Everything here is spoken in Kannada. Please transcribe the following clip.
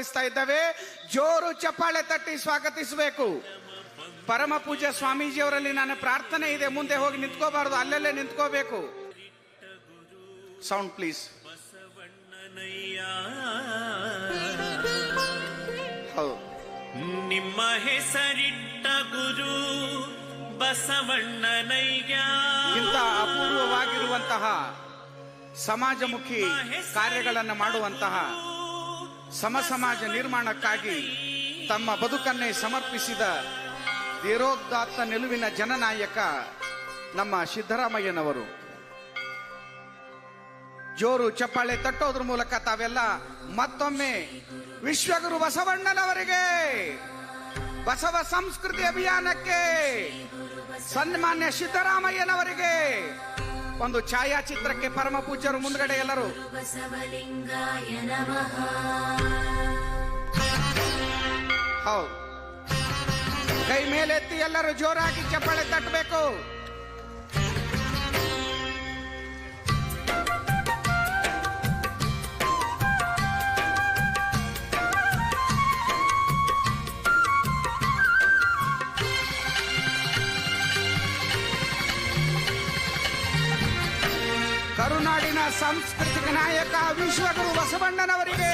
ಗೌರವಿಸ್ತಾ ಇದ್ದಾವೆ. ಜೋರು ಚಪ್ಪಾಳೆ ತಟ್ಟಿ ಸ್ವಾಗತಿಸಬೇಕು. ಪರಮ ಪೂಜ್ಯ ಸ್ವಾಮೀಜಿಯವರಲ್ಲಿ ನನ್ನ ಪ್ರಾರ್ಥನೆ ಇದೆ. ಮುಂದೆ ಹೋಗಿ ನಿಂತ್ಕೋಬಾರದು. ಅಲ್ಲಲ್ಲೇ ನಿಂತ್ಕೋಬೇಕು. ಸೌಂಡ್ ಪ್ಲೀಸ್ ಹೌದು. ನಿಮ್ಮ ಹೆಸರಿಟ್ಟ ಗುರು ಬಸವಣ್ಣನಯ್ಯ. ಇಂಥ ಅಪೂರ್ವವಾಗಿರುವಂತಹ ಸಮಾಜಮುಖಿ ಕಾರ್ಯಗಳನ್ನು ಮಾಡುವಂತಹ ಸಮ ಸಮಾಜ ನಿರ್ಮಾಣಕ್ಕಾಗಿ ತಮ್ಮ ಬದುಕನ್ನೇ ಸಮರ್ಪಿಸಿದ ಧೀರೋದಾತ್ತ ನಿಲುವಿನ ಜನನಾಯಕ ನಮ್ಮ ಸಿದ್ದರಾಮಯ್ಯನವರು. ಜೋರು ಚಪ್ಪಾಳೆ ತಟ್ಟೋದ್ರ ಮೂಲಕ ತಾವೆಲ್ಲ ಮತ್ತೊಮ್ಮೆ ವಿಶ್ವಗುರು ಬಸವಣ್ಣನವರಿಗೆ ಬಸವ ಸಂಸ್ಕೃತಿ ಅಭಿಯಾನಕ್ಕೆ ಸನ್ಮಾನ್ಯ ಸಿದ್ದರಾಮಯ್ಯನವರಿಗೆ ಒಂದು ಛಾಯಾಚಿತ್ರಕ್ಕೆ ಪರಮ ಪೂಜ್ಯರು ಮುಂದ್ಗಡೆ ಎಲ್ಲರೂ. ಹೌದು. ಕೈ ಮೇಲೆತ್ತಿ ಎಲ್ಲರೂ ಜೋರಾಗಿ ಚಪ್ಪಳೆ ತಟ್ಟಬೇಕು. ಕರುನಾಡಿನ ಸಾಂಸ್ಕೃತಿಕ ನಾಯಕ ವಿಶ್ವಗುರು ಬಸವಣ್ಣನವರಿಗೆ